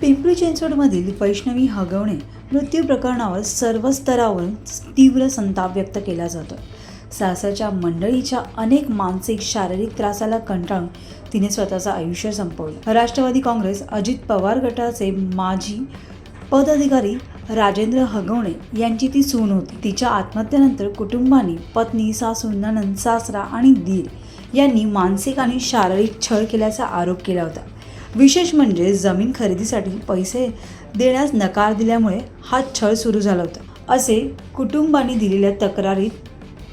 पिंपरी चिंचवडमधील वैष्णवी हगवणे मृत्यू प्रकरणावर सर्व स्तरावरून तीव्र संताप व्यक्त केला जातो. सासरच्या मंडळीच्या अनेक मानसिक शारीरिक त्रासाला कंटाळून तिने स्वतःचं आयुष्य संपवलं. राष्ट्रवादी काँग्रेस अजित पवार गटाचे माजी पदाधिकारी राजेंद्र हगवणे यांची ती सून होती. तिच्या आत्महत्येनंतर कुटुंबाने पत्नी सासू ननंद सासरा आणि दीर यांनी मानसिक आणि शारीरिक छळ केल्याचा आरोप केला होता. विशेष म्हणजे जमीन खरेदीसाठी पैसे देण्यास नकार दिल्यामुळे हा छळ सुरू झाला होता. असे कुटुंबाने दिलेल्या तक्रारीत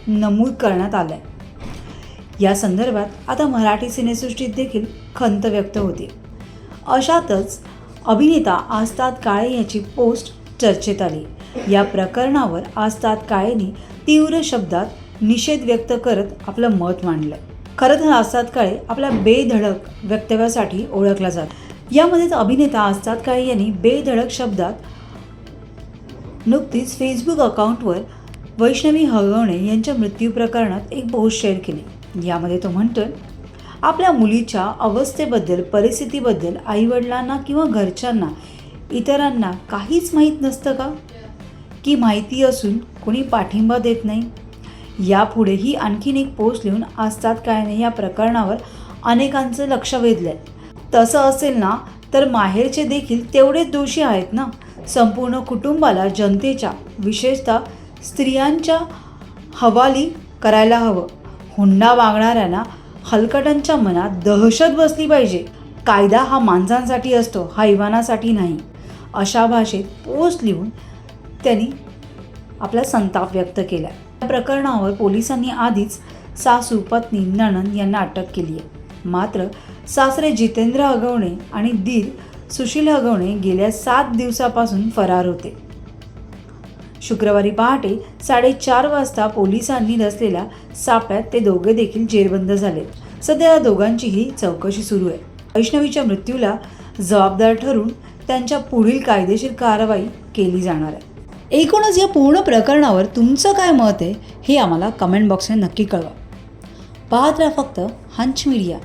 नमूद करण्यात आलंय. या संदर्भात आता मराठी सिनेसृष्टीत देखील खंत व्यक्त होते. अशातच अभिनेता आस्ताद काळे याची पोस्ट चर्चेत आली. या प्रकरणावर आस्ताद काळेने तीव्र शब्दात निषेध व्यक्त करत आपलं मत मांडलं. खरं तर आस्ताद काळे आपल्या बेधडक वक्तव्यासाठी ओळखला जात. यामध्येच अभिनेता आस्ताद काळे यांनी बेधडक शब्दात नुकतीच फेसबुक अकाउंटवर वैष्णवी हगवणे यांच्या मृत्यू प्रकरणात एक पोस्ट शेअर केली. यामध्ये तो म्हणतोय आपल्या मुलीच्या अवस्थेबद्दल परिस्थितीबद्दल आईवडिलांना किंवा घरच्यांना इतरांना काहीच माहीत नसतं का? की माहिती असून कोणी पाठिंबा देत नाही? यापुढेही आणखीन एक पोस्ट लिहून असतात काय नाही या प्रकरणावर अनेकांचं लक्ष वेधलंय. तसं असेल ना तर माहेरचे देखील तेवढेच दोषी आहेत ना? संपूर्ण कुटुंबाला जनतेच्या विशेषतः स्त्रियांच्या हवाली करायला हवं. हुंडा मागणाऱ्यांना हलकटांच्या मनात दहशत बसली पाहिजे. कायदा हा माणसांसाठी असतो हा इवानासाठी नाही. अशा भाषेत पोस्ट लिहून त्यांनी आपला संताप व्यक्त केला या प्रकरणावर पोलिसांनी आधीच सासू पत्नी नणंद यांना अटक केली आहे. मात्र सासरे जितेंद्र हगवणे आणि दीर सुशील हगवणे गेल्या सात दिवसापासून फरार होते. शुक्रवारी पहाटे साडेचार वाजता पोलिसांनी रचलेल्या सापळ्यात ते दोघे देखील जेरबंद झाले. सध्या या दोघांचीही चौकशी सुरू आहे. वैष्णवीच्या मृत्यूला जबाबदार ठरून त्यांच्या पुढील कायदेशीर कारवाई केली जाणार आहे. एकूणच या पूर्ण प्रकरणावर तुमचं काय मत आहे हे आम्हाला कमेंट बॉक्समध्ये नक्की कळवा. पाहत राहा फक्त हंच मीडिया